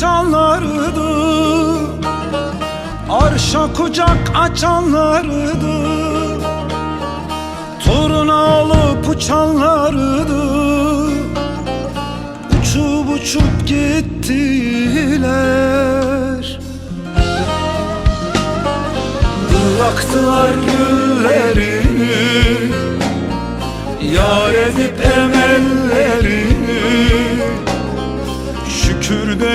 açanlardı Arşa kucak açanlardı Toruna olup uçanlardı Uçup uçup gittiler. Bıraktılar güllerini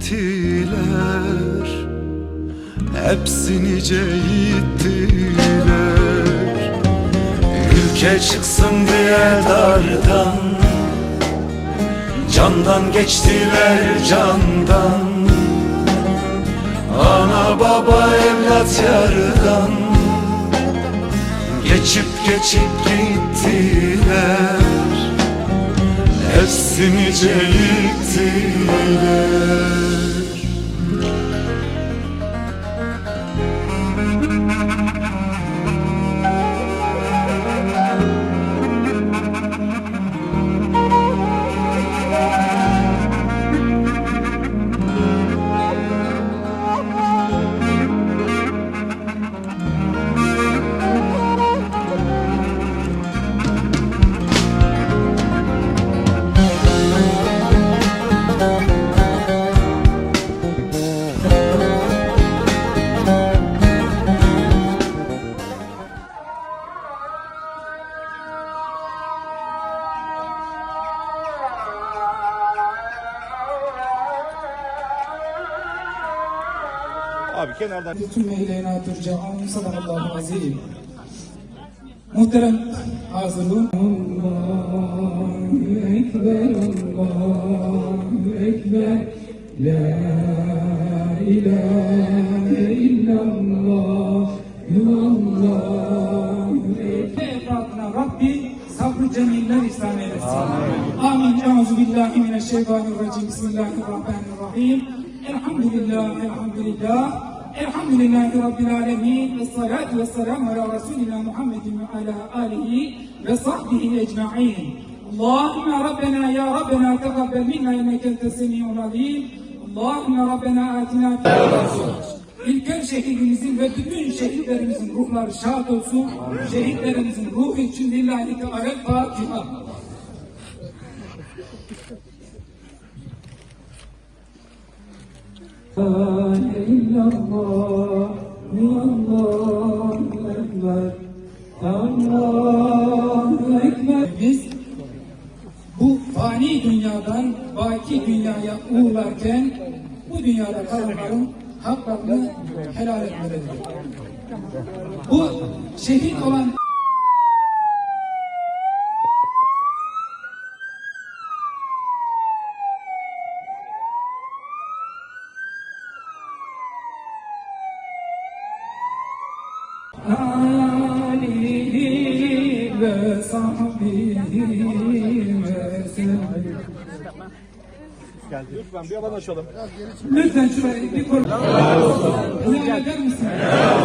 gittiler Hepsi nice Ülke çıksın diye dardan Candan geçtiler candan. Ana baba evlat yardan Geçip geçip gittiler Hepsi nice Abi kenardan Lütfen eyleyna turcaun sadakallahu azim. Muhterem hazırlığın. Allahu Ekber, Allahu Ekber. La ilahe illallah. Allahu Ekber. Efratına Rabbi sabrı cemiller ihsan eylesin. Amin. Euzu billahi mineşşeytanirracim. Bismillahirrahmanirrahim. Elhamdülillah, elhamdülillah. Elhamdülillahi Rabbil alemin. Ve salatu ve selamu ala Resulina Muhammedin ve ala alihi ve sahbihi ecma'in. Allahümme Rabbena ya Rabbena tegabbel minna inneke entes semi'ul alim. Allahümme Rabbena atina İlker şehidimizin ve bütün şehitlerimizin ruhları şad olsun. Şehitlerimizin ruhu için lillahi teala Fatiha. La illallah, Allahu Ekber, Allahu Ekber. Biz bu fani dünyadan baki dünyaya uğurlarken bu dünyada kalanların haklarını helal etmeleridir. Bu şehit olan lütfen bir alan açalım. Lütfen şurayı bir koru. Helal eder misin? Helal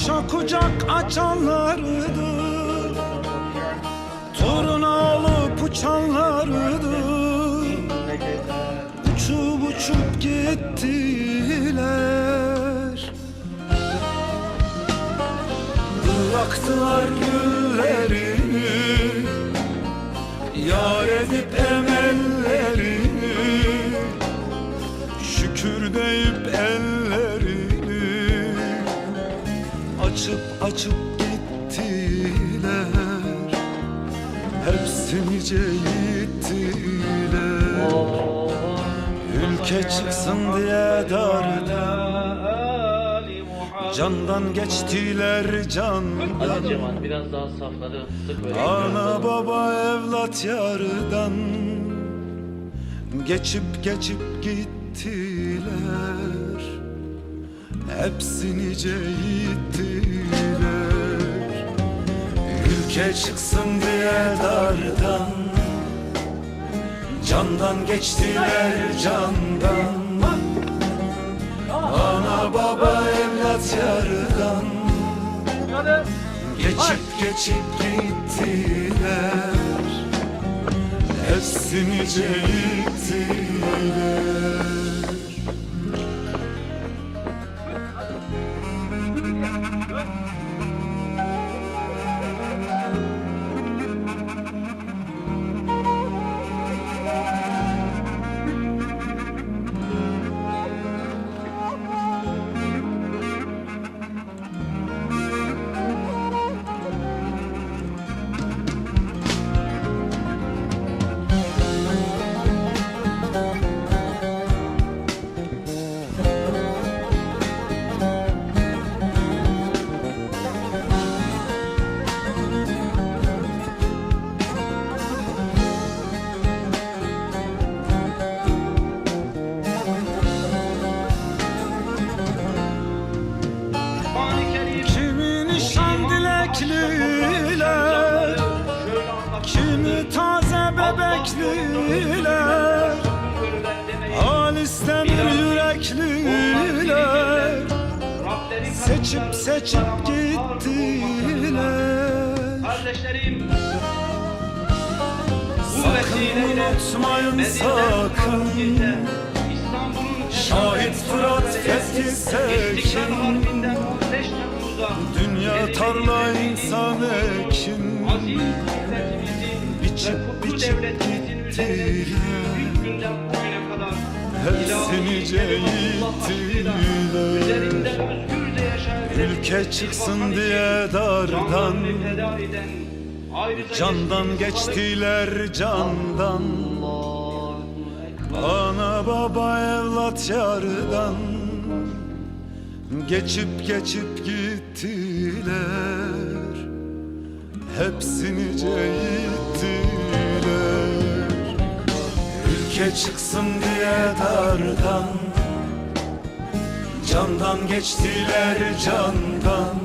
Arşa kucak açanlardı Toruna olup uçanlardı Uçup uçup gittiler. Bıraktılar güllerini. Yar edip emellerini. Şükür deyip ellerini Açıp açıp gittiler. Hepsini gittiler. Ülke çıksın diye dardan Candan geçtiler candan. Hadi Cemal biraz daha safları sık böyle. Ana baba evlat yardan Geçip geçip gittiler Hepsini gittiler Ülke çıksın diye dardan. Candan geçtiler candan. Ana baba evlat yardan. Geçip geçip gittiler. Hepsini gittiler bebekliler Al istemir yürekliler. Seçip seçip gittiler. Kardeşlerim Sakın unutmayın sakın. Şahit Fırat Fethi Sekin Harbi'nden 15 Temmuz'da Dünya tarla insan ekin Biçip biçip kadar Hepsini yaşayabilen Ülke çıksın diye dardan. Candan geçtiler candan. Ana baba evlat yardan. Geçip geçip gittiler. Hepsini gittiler Ülke çıksın diye dardan. Candan geçtiler candan.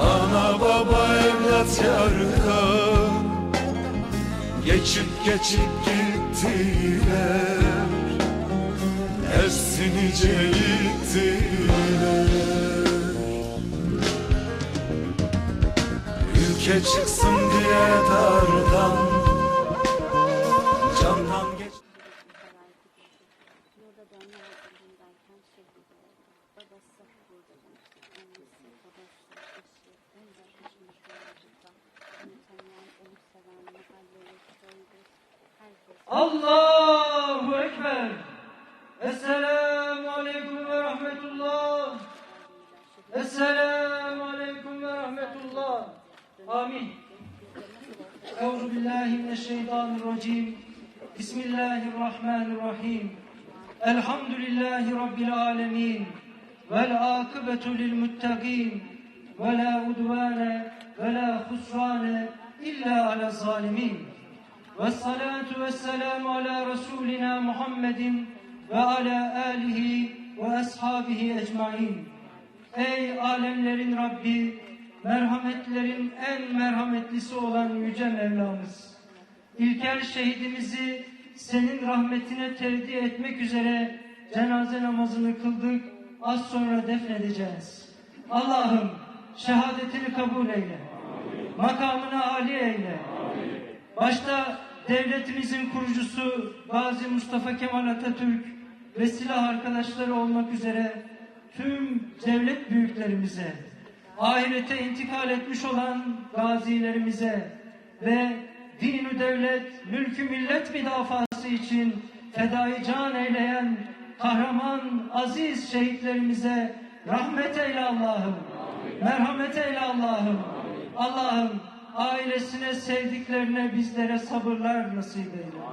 Ana baba evlat yardan Geçip geçip gittiler. Hepsini gittiler Ülke çıksın diye dardan Allahu Ekber. Esselamu Aleyküm ve Rahmetullah. Esselamu Aleyküm ve Rahmetullah. Amin. Euzu billahi mineşşeytanirracim. Bismillahirrahmanirrahim. Elhamdülillahi Rabbil alemin. Vel akıbetu lil muttaqin. Ve la udvane ve la husrane illa ala zalimin. Vessalatu vesselamu ala Resulina Muhammedin ve ala alihi ve ashabihi ecmain. Ey alemlerin Rabbi, merhametlerin en merhametlisi olan Yüce Mevlamız. İlker şehidimizi senin rahmetine tevdi etmek üzere cenaze namazını kıldık, az sonra defnedeceğiz. Allah'ım şehadetini kabul eyle, makamını âli eyle. Başta devletimizin kurucusu Gazi Mustafa Kemal Atatürk ve silah arkadaşları olmak üzere tüm devlet büyüklerimize, ahirete intikal etmiş olan gazilerimize ve dinü devlet, mülkü millet müdafası için fedai can eyleyen kahraman aziz şehitlerimize rahmet eyle Allah'ım. Merhamet eyle Allah'ım. Allah'ım ailesine, sevdiklerine bizlere sabırlar nasip eyle.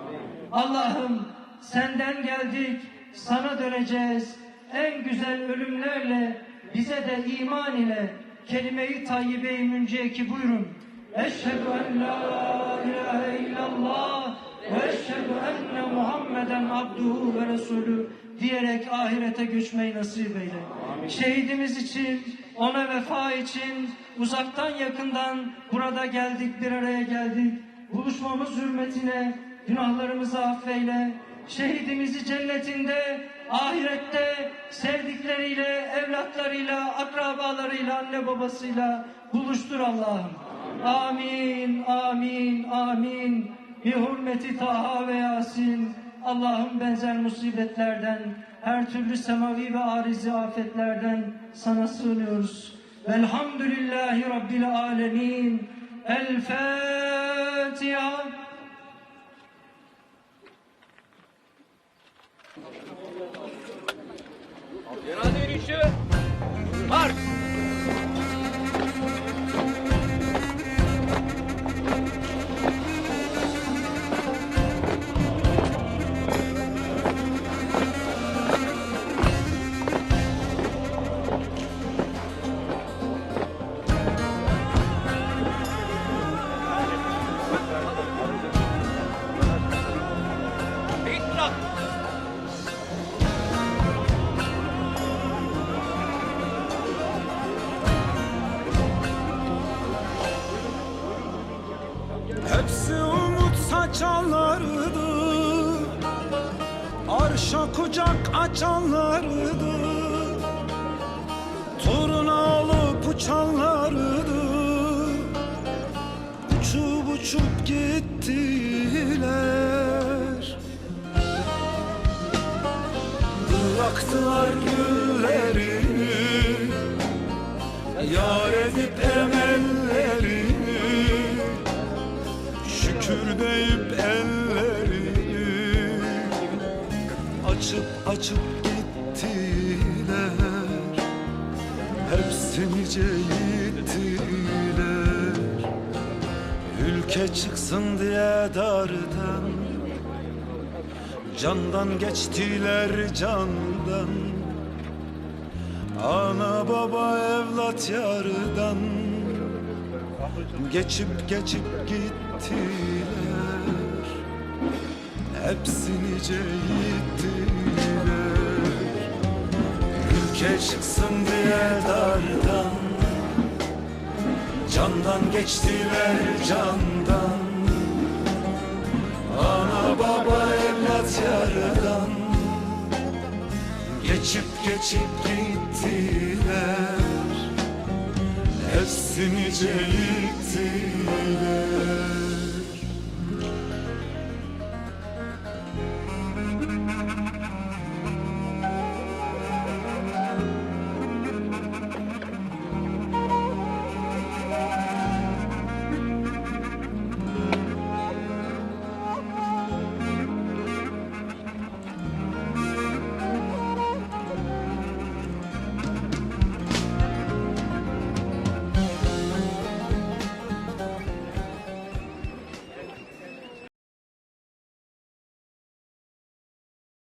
Allah'ım senden geldik, sana döneceğiz. En güzel ölümlerle bize de iman ile kelime-i tayyibe-i münceki buyurun. Eşhedü en la ilahe illallah ve eşhedü enne Muhammeden abduhu ve resulü diyerek ahirete göçmeyi nasip eyle. Şehidimiz için, ona vefa için uzaktan yakından burada geldik, bir araya geldik. Buluşmamız hürmetine günahlarımızı affeyle. Şehidimizi cennetinde, ahirette sevdikleriyle, evlatlarıyla, akrabalarıyla, anne babasıyla buluştur Allah'ım. Amin, amin, amin. Bi hürmeti Taha ve Yasin. Allah'ım benzer musibetlerden, her türlü semavi ve arizi afetlerden sana sığınıyoruz. Velhamdülillahi Rabbil alemin. El Fatiha. Uçup gittiler. Bıraktılar güllerini Yar edip emellerini. Şükür deyip ellerini Açıp açıp gittiler. Hepsini yittiler Ülke çıksın diye dardan. Candan geçtiler candan. Ana baba evlat yardan. Geçip geçip gittiler. Hepsini yittiler. Ülke çıksın diye dardan Candan geçtiler candan. Ana baba evlat yardan Geçip geçip gittiler. Hepsini yittiler